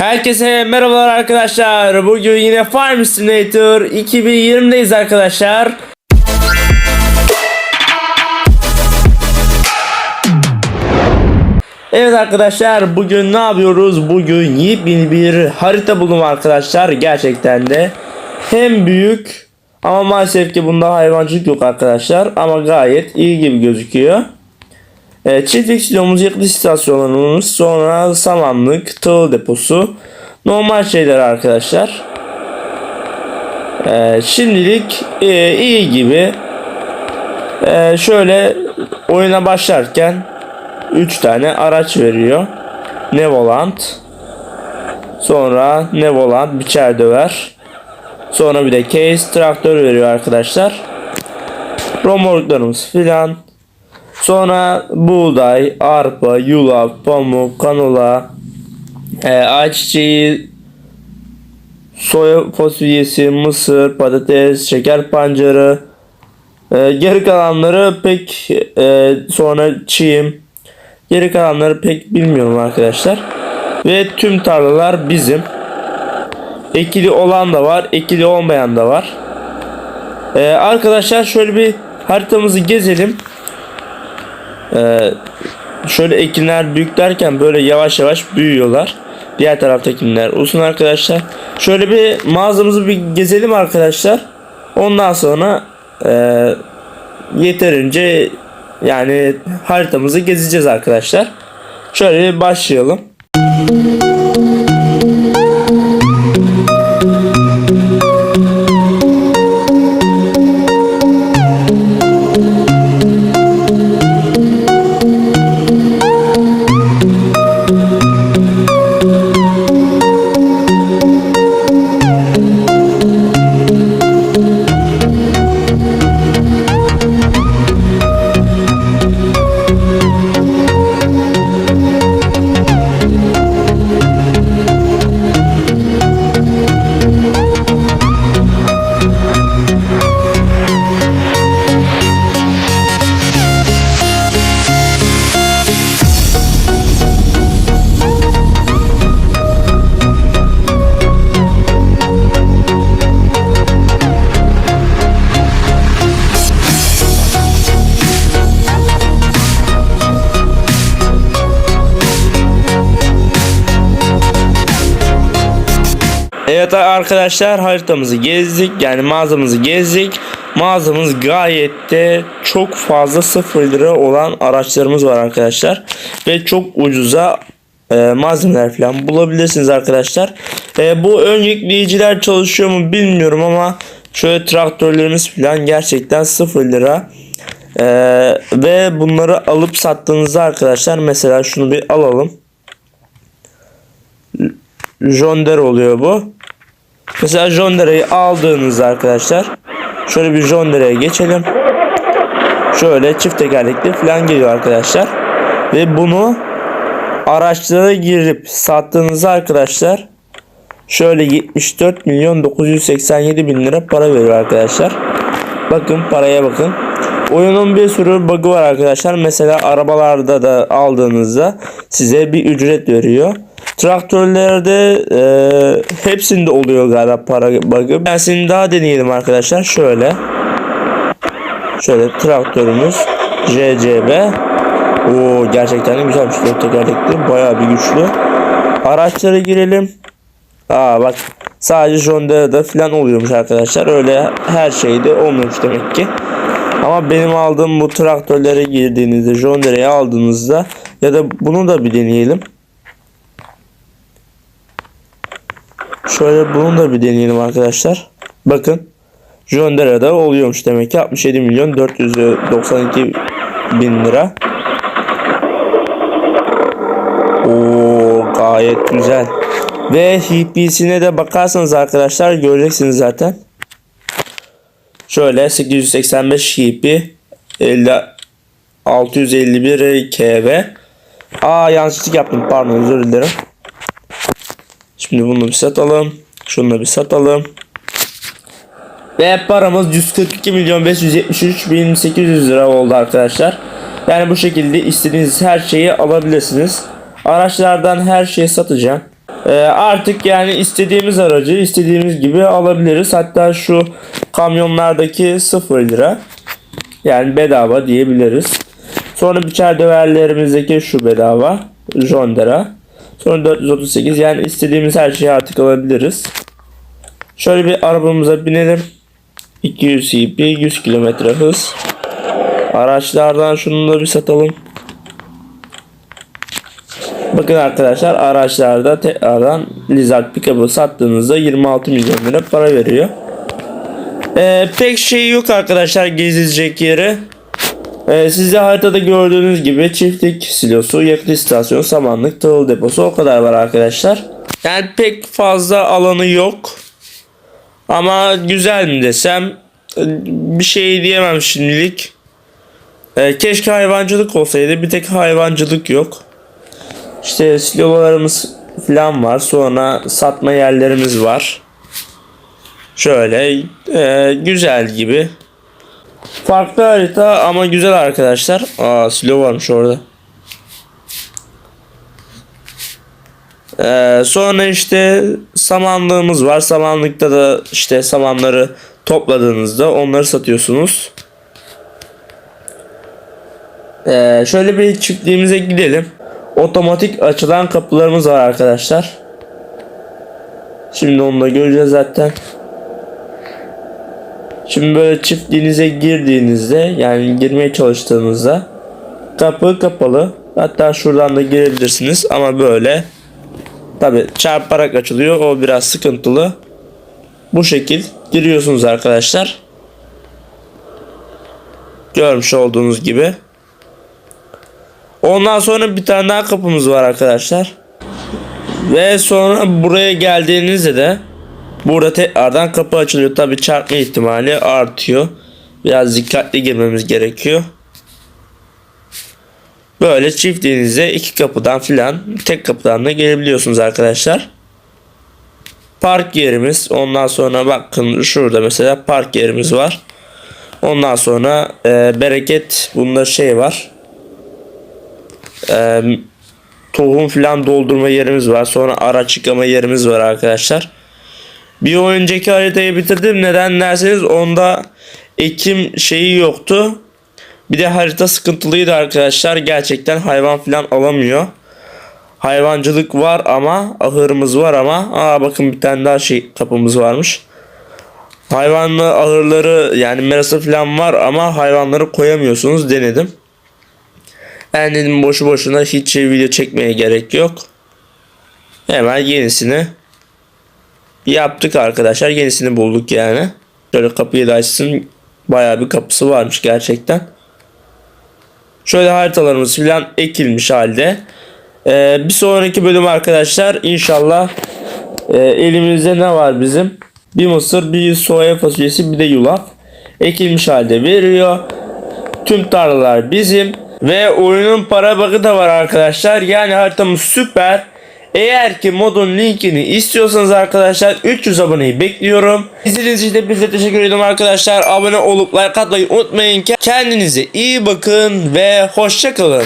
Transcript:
Herkese merhabalar arkadaşlar. Bugün yine Farm Simulator 2020'deyiz arkadaşlar. Evet arkadaşlar bugün ne yapıyoruz? Bugün yepyeni bir harita buldum arkadaşlar. Gerçekten de hem büyük ama maalesef ki bunda hayvancılık yok arkadaşlar. Ama gayet iyi gibi gözüküyor. E, çiftlik silomuz, yakıt istasyonlarımız, sonra samanlık, tahıl deposu, normal şeyler arkadaşlar. E, şimdilik e, iyi gibi. E, şöyle oyuna başlarken 3 tane araç veriyor. Nevoland, sonra Nevoland biçer döver. Sonra bir de case traktör veriyor arkadaşlar. Romorklarımız filan. Sonra buğday, arpa, yulaf, pamuk, kanola, e, ayçiçeği, soya fasulyesi, mısır, patates, şeker pancarı, e, geri kalanları pek e, sonra çiğim, geri kalanları pek bilmiyorum arkadaşlar. Ve tüm tarlalar bizim. Ekili olan da var, ekili olmayan da var. E, arkadaşlar şöyle bir haritamızı gezelim. Ee, şöyle ekinler büyük derken böyle yavaş yavaş büyüyorlar. Diğer taraftakiler uzun arkadaşlar. Şöyle bir mağazamızı bir gezelim arkadaşlar. Ondan sonra e, yeterince yani haritamızı gezeceğiz arkadaşlar. Şöyle bir başlayalım. Evet arkadaşlar haritamızı gezdik yani mağazamızı gezdik. Mağazamız gayet de çok fazla 0 lira olan araçlarımız var arkadaşlar. Ve çok ucuza e, malzemeler falan bulabilirsiniz arkadaşlar. E, bu ön yükleyiciler çalışıyor mu bilmiyorum ama şöyle traktörlerimiz falan gerçekten 0 lira. E, ve bunları alıp sattığınızda arkadaşlar mesela şunu bir alalım. Jonder oluyor bu. Mesela Jondera'yı aldığınızda arkadaşlar şöyle bir Jondera'ya geçelim. Şöyle çift tekerlekli falan geliyor arkadaşlar. Ve bunu araçlara girip sattığınızda arkadaşlar şöyle 74 milyon 987 bin lira para veriyor arkadaşlar. Bakın paraya bakın. Oyunun bir sürü bug'ı var arkadaşlar. Mesela arabalarda da aldığınızda size bir ücret veriyor. Traktörlerde e, hepsinde oluyor galiba para bug'ı. Ben seni daha deneyelim arkadaşlar. Şöyle. Şöyle traktörümüz JCB. Oo gerçekten de güzelmiş. Dört tekerlekli. Bayağı bir güçlü. Araçlara girelim. Aa bak sadece John Deere'da falan oluyormuş arkadaşlar. Öyle her şeyde olmuyormuş demek ki. Ama benim aldığım bu traktörlere girdiğinizde John Deere'yi aldığınızda ya da bunu da bir deneyelim. Şöyle bunu da bir deneyelim arkadaşlar. Bakın. John Deere'da oluyormuş demek ki 67 milyon 492 bin lira. Oo gayet güzel. Ve HP'sine de bakarsanız arkadaşlar göreceksiniz zaten. Şöyle 885 HP 50 651 KV. Aa yanlışlık yaptım pardon özür dilerim. Şimdi bunu bir satalım. Şunu da bir satalım. Ve paramız 142 milyon 573 bin 800 lira oldu arkadaşlar. Yani bu şekilde istediğiniz her şeyi alabilirsiniz. Araçlardan her şeyi satacağım. Ee, artık yani istediğimiz aracı istediğimiz gibi alabiliriz. Hatta şu kamyonlardaki 0 lira yani bedava diyebiliriz. Sonra biçer döverlerimizdeki şu bedava Jondera. Sonra 438 yani istediğimiz her şeyi artık alabiliriz. Şöyle bir arabamıza binelim. 200 CP 100 km hız. Araçlardan şunu da bir satalım. Bakın arkadaşlar araçlarda tekrardan Lizard Pickup'ı sattığınızda 26 milyon lira para veriyor. Ee, pek şey yok arkadaşlar gezilecek yeri. Ee, sizde haritada gördüğünüz gibi çiftlik silosu, yakıt istasyonu, samanlık, tahıl deposu o kadar var arkadaşlar. Yani pek fazla alanı yok. Ama güzel mi desem e, bir şey diyemem şimdilik. Ee, keşke hayvancılık olsaydı. Bir tek hayvancılık yok. İşte silolarımız falan var. Sonra satma yerlerimiz var. Şöyle e, güzel gibi. Farklı harita ama güzel arkadaşlar. Aa silo varmış orada. Ee, sonra işte samanlığımız var. Samanlıkta da işte samanları topladığınızda onları satıyorsunuz. Ee, şöyle bir çiftliğimize gidelim. Otomatik açılan kapılarımız var arkadaşlar. Şimdi onu da göreceğiz zaten. Şimdi böyle çiftliğinize girdiğinizde yani girmeye çalıştığınızda kapı kapalı. Hatta şuradan da girebilirsiniz ama böyle tabi çarparak açılıyor. O biraz sıkıntılı. Bu şekil giriyorsunuz arkadaşlar. Görmüş olduğunuz gibi. Ondan sonra bir tane daha kapımız var arkadaşlar. Ve sonra buraya geldiğinizde de burada tekrardan kapı açılıyor. Tabi çarpma ihtimali artıyor. Biraz dikkatli girmemiz gerekiyor. Böyle çiftliğinize iki kapıdan filan tek kapıdan da gelebiliyorsunuz arkadaşlar. Park yerimiz. Ondan sonra bakın şurada mesela park yerimiz var. Ondan sonra e, bereket bunda şey var. E, tohum filan doldurma yerimiz var. Sonra araç yıkama yerimiz var arkadaşlar. Bir önceki haritayı bitirdim. Neden derseniz onda ekim şeyi yoktu. Bir de harita sıkıntılıydı arkadaşlar. Gerçekten hayvan filan alamıyor. Hayvancılık var ama ahırımız var ama aa bakın bir tane daha şey kapımız varmış. Hayvanlı ahırları yani merası falan var ama hayvanları koyamıyorsunuz denedim. Ben dedim boşu boşuna hiç şey video çekmeye gerek yok. Hemen yenisini yaptık arkadaşlar. Yenisini bulduk yani. Şöyle kapıyı da açsın. Bayağı bir kapısı varmış gerçekten. Şöyle haritalarımız filan ekilmiş halde. Ee, bir sonraki bölüm arkadaşlar inşallah e, elimizde ne var bizim? Bir mısır, bir soya fasulyesi, bir de yulaf. Ekilmiş halde veriyor. Tüm tarlalar bizim. Ve oyunun para bug'ı da var arkadaşlar. Yani haritamız süper. Eğer ki modun linkini istiyorsanız arkadaşlar 300 aboneyi bekliyorum. İzlediğiniz için de bize teşekkür ederim arkadaşlar. Abone olup like atmayı unutmayın. Kendinize iyi bakın ve hoşçakalın.